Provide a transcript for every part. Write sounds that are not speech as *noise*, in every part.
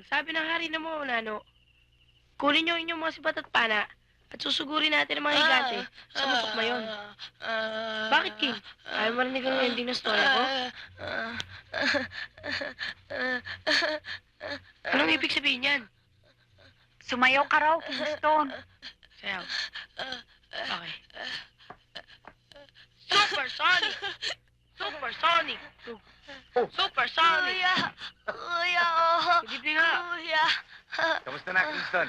lang, sabi ng hari na mo, Nano, kunin niyo inyong mga sibat at pana at susugurin natin ang mga higante sa mutok mayon. Bakit, King? Ayaw mo rinig ang ending ng story ko? Anong ibig sabihin yan? Sumayaw ka raw, Kingston. Sayaw. Okay. Supersonic! Supersonic! Supersonic! Kuya! Kuya! Oh! Good evening nga. Kuya! *laughs* Kamusta na, Kingston?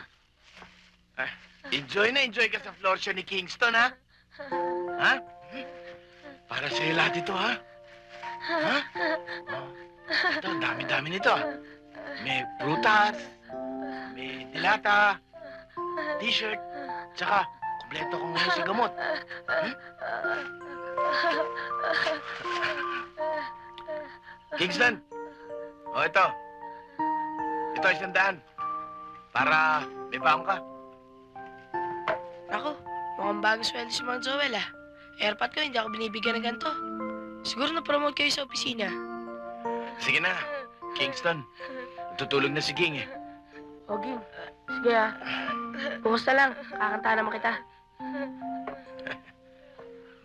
Ah, enjoy na enjoy ka sa floor show ni Kingston, ha? Ha? Para sa'yo lahat ito, ha? Ha? Oh. Ito, dami-dami nito, ha? May prutas, may dilata, t-shirt, tsaka kumpleto ko ngayon sa gamot. Hmm? Kingston! O, ito. Ito, isang daan. Para may baon ka. Ako, mukhang bagong sweldo si Mang Joel ah. Airpot ko, hindi ako binibigyan ng ganito. Siguro na-promote kayo sa opisina. Sige na, Kingston. Tutulog na si King eh. Okay. Sige ah. Na lang. Kakanta naman kita.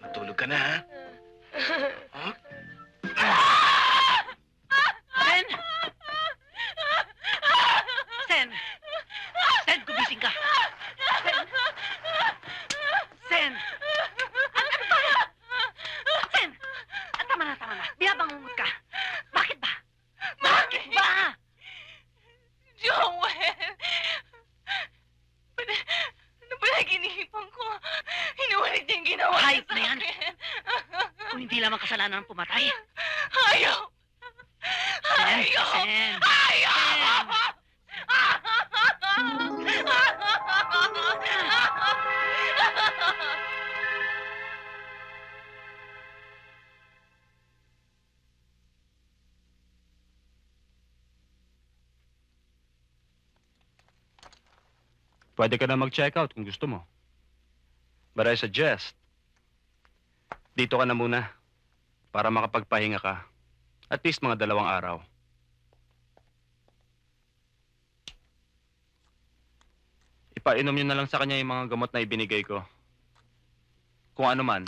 Matulog ka na, ha? Huh? *laughs* Sen! Sen! Sen, gumising ka! Sen! Sen! Ano, ano ba? Sen! Ah, tama na, tama na. Biyabangungot ka. Bakit ba? Bakit ba? Joel! Ba't, ano ba naginipan ko? Inuulit niya yung ginawa niya Hayop sa na yan. akin. Lamang kasalanan ng pumatay. Ayaw! Ayaw! Sen! Ayaw! Pwede ka na mag-check out kung gusto mo. But I suggest, dito ka na muna para makapagpahinga ka. At least mga dalawang araw. Ipainom niyo na lang sa kanya yung mga gamot na ibinigay ko. Kung ano man,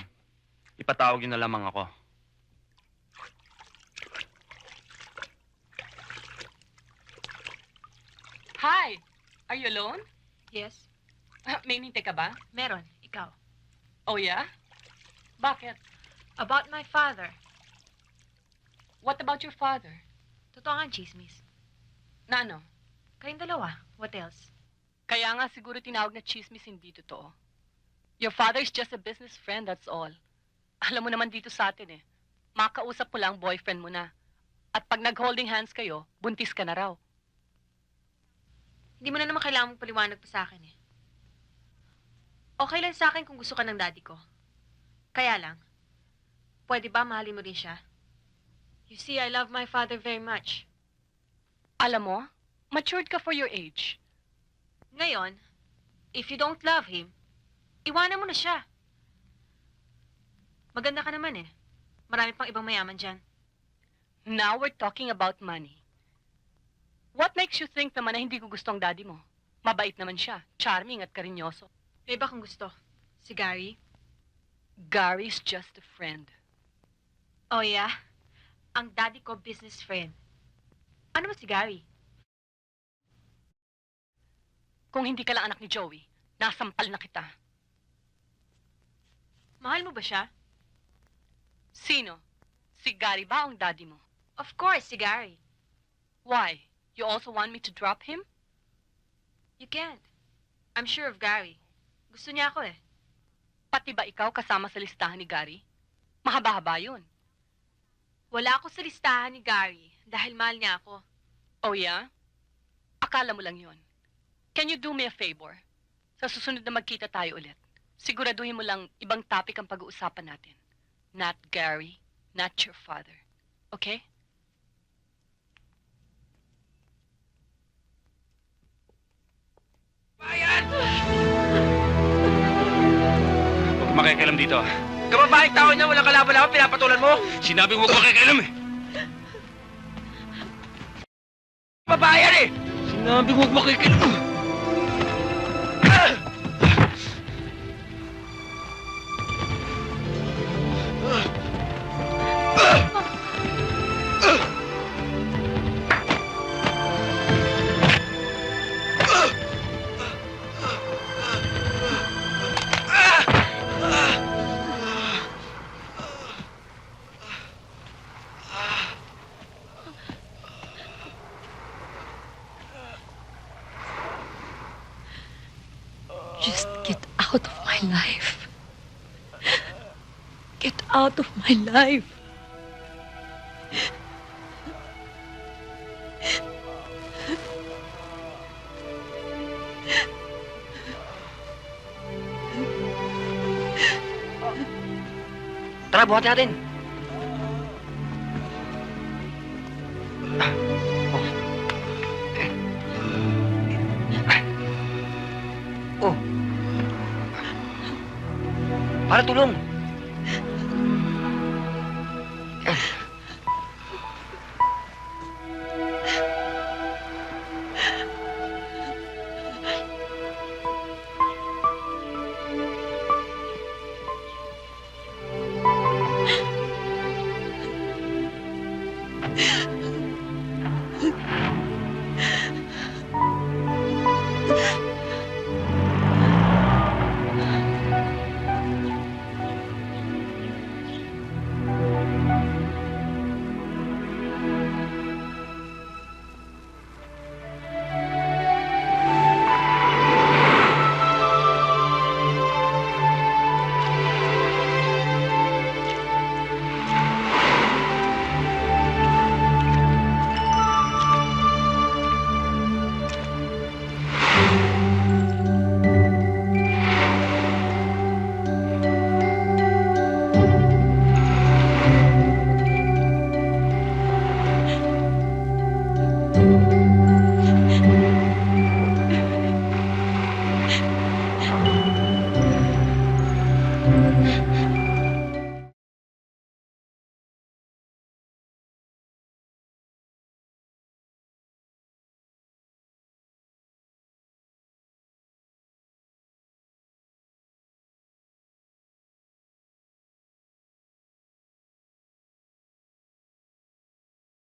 ipatawag niyo na lamang ako. Hi! Are you alone? Yes? Ah, May nintay ka ba? Meron, ikaw. Oh, yeah? Bakit? About my father. What about your father? Totoo nga ang chismis. Na ano? Kayong dalawa, what else? Kaya nga siguro tinawag na chismis hindi totoo. Your father's just a business friend, that's all. Alam mo naman dito sa atin eh. Makausap mo lang boyfriend mo na. At pag nag-holding hands kayo, buntis ka na raw. Hindi mo na naman kailangan mong paliwanag pa sa akin eh. Okay lang sa akin kung gusto ka ng daddy ko. Kaya lang, pwede ba mahalin mo rin siya? You see, I love my father very much. Alam mo, matured ka for your age. Ngayon, if you don't love him, iwanan mo na siya. Maganda ka naman eh. Marami pang ibang mayaman dyan. Now we're talking about money. What makes you think naman na hindi ko gusto ang daddy mo? Mabait naman siya, charming at karinyoso. May iba kung gusto. Si Gary? Gary's just a friend. Oh yeah? Ang daddy ko business friend. Ano ba si Gary? Kung hindi ka lang anak ni Joey, nasampal na kita. Mahal mo ba siya? Sino? Si Gary ba ang daddy mo? Of course, si Gary. Why? You also want me to drop him? You can't. I'm sure of Gary. Gusto niya ako eh. Pati ba ikaw kasama sa listahan ni Gary? Mahaba-haba yun. Wala ako sa listahan ni Gary dahil mahal niya ako. Oh yeah? Akala mo lang yun. Can you do me a favor? Sa susunod na magkita tayo ulit, siguraduhin mo lang ibang topic ang pag-uusapan natin. Not Gary, not your father. Okay? Huwag makikialam dito. Kababaeng tao niya, walang kalaban-laban, pinapatulan mo. Sinabi huwag makikialam eh. Babae yan eh! Sinabi huwag makikinig. Just get out of my life. Get out of my life. Tara, natin. Para tulong.